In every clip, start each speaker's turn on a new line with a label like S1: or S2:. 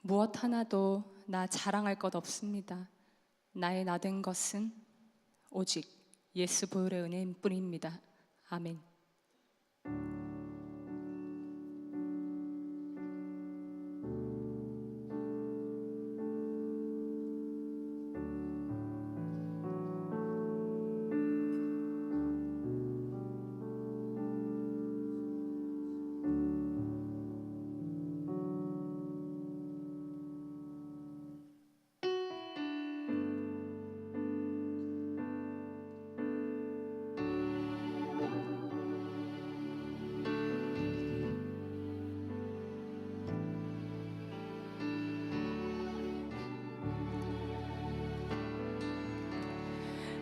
S1: 무엇 하나도 나 자랑할 것 없습니다. 나의 나된 것은 오직 예수 보혈의 은혜인 뿐입니다. 아멘.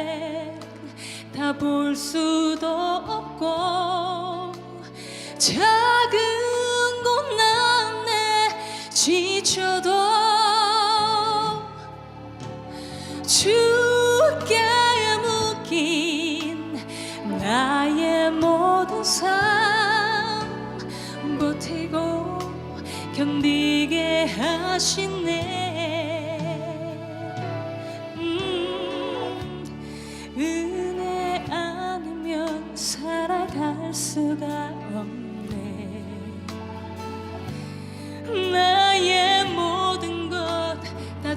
S1: 계획 다볼 수도 없고 작은 곳 남네 지쳐도 주께 묶인 나의 모든 삶 버티고 견디게 하시네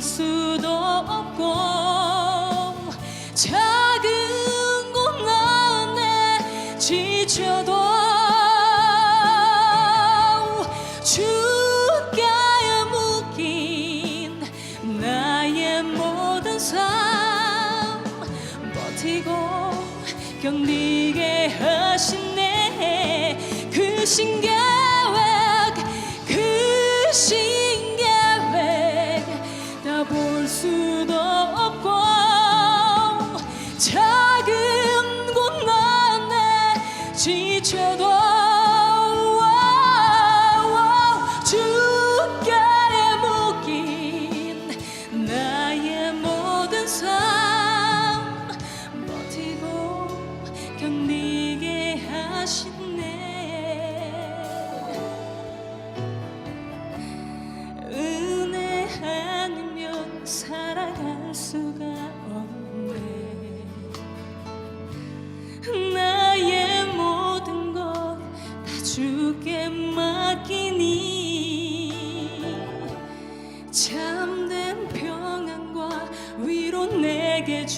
S1: 수도 없고 작은 곳 나네 지쳐도 주께 묶인 나의 모든 삶 버티고 견디게 하시네 그 신계 작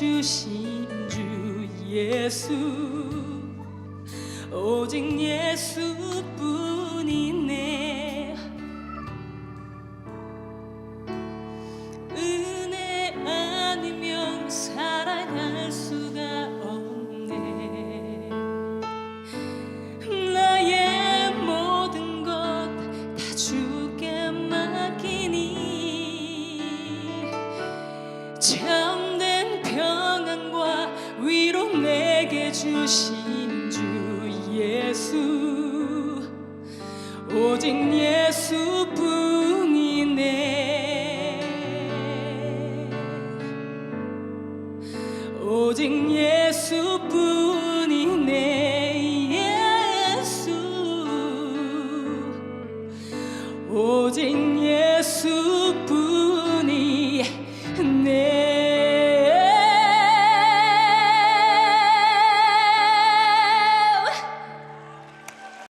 S1: 주신 주 예수. 오직 예수뿐이 주 예수 오직 예수뿐이네. 오직 예수뿐